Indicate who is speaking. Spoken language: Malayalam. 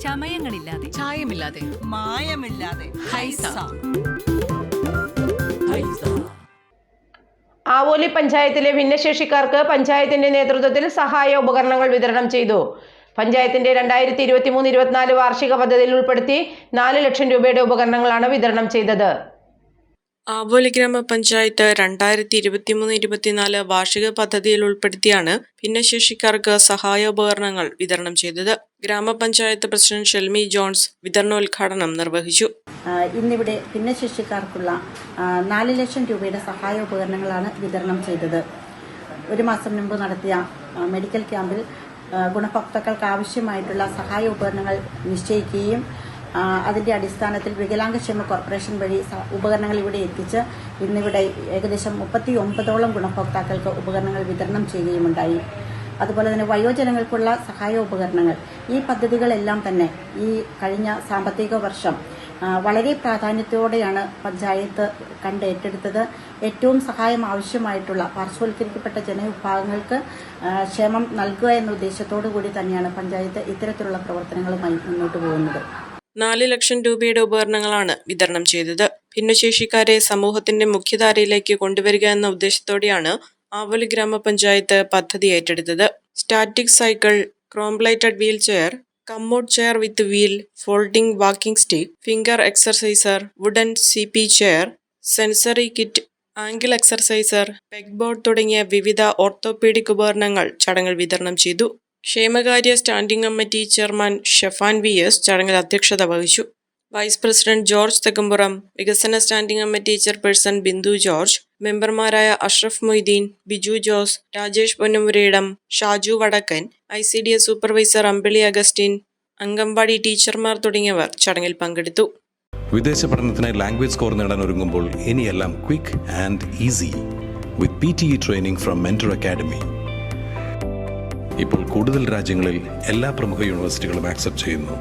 Speaker 1: ചമയങ്ങളില്ലാതെ.
Speaker 2: ചായമില്ലാതെ.
Speaker 3: മായമില്ലാതെ.
Speaker 2: ഹൈസ.
Speaker 4: ആവോലി പഞ്ചായത്തിലെ ഭിന്നശേഷിക്കാർക്ക് പഞ്ചായത്തിന്റെ നേതൃത്വത്തിൽ സഹായ ഉപകരണങ്ങൾ വിതരണം ചെയ്തു. പഞ്ചായത്തിന്റെ രണ്ടായിരത്തി ഇരുപത്തി മൂന്ന് ഇരുപത്തിനാല് വാർഷിക പദ്ധതിയിൽ ഉൾപ്പെടുത്തി നാല് ലക്ഷം രൂപയുടെ ഉപകരണങ്ങളാണ് വിതരണം ചെയ്തത്.
Speaker 5: ആവോലി ഗ്രാമപഞ്ചായത്ത് രണ്ടായിരത്തി ഇരുപത്തിമൂന്ന് ഇരുപത്തിനാല് വാർഷിക പദ്ധതിയിൽ ഉൾപ്പെടുത്തിയാണ് ഭിന്നശേഷിക്കാർക്ക് സഹായോപകരണങ്ങൾ വിതരണം ചെയ്തത്. ഗ്രാമപഞ്ചായത്ത് പ്രസിഡന്റ് ഷെൽമി ജോൺസ് വിതരണോദ്ഘാടനം നിർവഹിച്ചു.
Speaker 6: ഇന്നിവിടെ ഭിന്നശേഷിക്കാർക്കുള്ള നാല് ലക്ഷം രൂപയുടെ സഹായോപകരണങ്ങളാണ് വിതരണം ചെയ്തത്. ഒരു മാസം മുമ്പ് നടത്തിയ മെഡിക്കൽ ക്യാമ്പിൽ ഗുണഭോക്താക്കൾക്ക് ആവശ്യമായിട്ടുള്ള സഹായ ഉപകരണങ്ങൾ നിശ്ചയിക്കുകയും അതിന്റെ അടിസ്ഥാനത്തിൽ വികലാംഗക്ഷേമ കോർപ്പറേഷൻ വഴി ഉപകരണങ്ങൾ ഇവിടെ എത്തിച്ച് ഇന്നിവിടെ ഏകദേശം മുപ്പത്തി ഒമ്പതോളം ഗുണഭോക്താക്കൾക്ക് ഉപകരണങ്ങൾ വിതരണം ചെയ്യുകയുമുണ്ടായി. അതുപോലെ തന്നെ വയോജനങ്ങൾക്കുള്ള സഹായ ഉപകരണങ്ങൾ. ഈ പദ്ധതികളെല്ലാം തന്നെ ഈ കഴിഞ്ഞ സാമ്പത്തിക വർഷം വളരെ പ്രാധാന്യത്തോടെയാണ് പഞ്ചായത്ത് കണ്ട് ഏറ്റെടുത്തത്. ഏറ്റവും സഹായം ആവശ്യമായിട്ടുള്ള പാർശ്വവൽക്കരിക്കപ്പെട്ട ജനവിഭാഗങ്ങൾക്ക് ക്ഷേമം നൽകുക എന്ന ഉദ്ദേശത്തോടു കൂടി തന്നെയാണ് പഞ്ചായത്ത് ഇത്തരത്തിലുള്ള പ്രവർത്തനങ്ങളുമായി മുന്നോട്ട് പോകുന്നത്.
Speaker 5: നാല് ലക്ഷം രൂപയുടെ ഉപകരണങ്ങളാണ് വിതരണം ചെയ്തത്. ഭിന്നശേഷിക്കാരെ സമൂഹത്തിന്റെ മുഖ്യധാരയിലേക്ക് കൊണ്ടുവരിക എന്ന ഉദ്ദേശത്തോടെയാണ് ആവലി ഗ്രാമപഞ്ചായത്ത് പദ്ധതി ഏറ്റെടുത്തത്. Static cycle chrome plated wheel chair commode chair with wheel folding walking stick finger exerciser wooden C P chair sensory kit angle exerciser peg board തുടങ്ങിയ വിവിധ ഓർത്തോപീഡിക് ഉപകരണങ്ങൾ ചടങ്ങിൽ വിതരണം ചെയ്തു. ക്ഷേമകാര്യ standing committee chairman Shefan V S ചടങ്ങിൽ അധ്യക്ഷത വഹിച്ചു. വൈസ് പ്രസിഡന്റ് ജോർജ് തെക്കുംപുറം വികസന standing committee chairperson Bindu George മെമ്പർമാരായ Ashraf Moideen Biju Jose Rajesh Ponnamurayidam Shaju Vadakkan I C D S supervisor Ambili Augustine anganwadi ടീച്ചർമാർ തുടങ്ങിയവർ ചടങ്ങിൽ പങ്കെടുത്തു.
Speaker 7: വിദേശ പഠനത്തിനായി ലാംഗ്വേജ് സ്കോർ നേടാൻ ഒരുങ്ങുമ്പോൾ ഇനിയെല്ലാം quick and easy with P T E training from mentor academy ഇപ്പോൾ കൂടുതൽ രാജ്യങ്ങളിൽ എല്ലാ പ്രമുഖ യൂണിവേഴ്സിറ്റികളും ആക്സെപ്റ്റ് ചെയ്യുന്നു.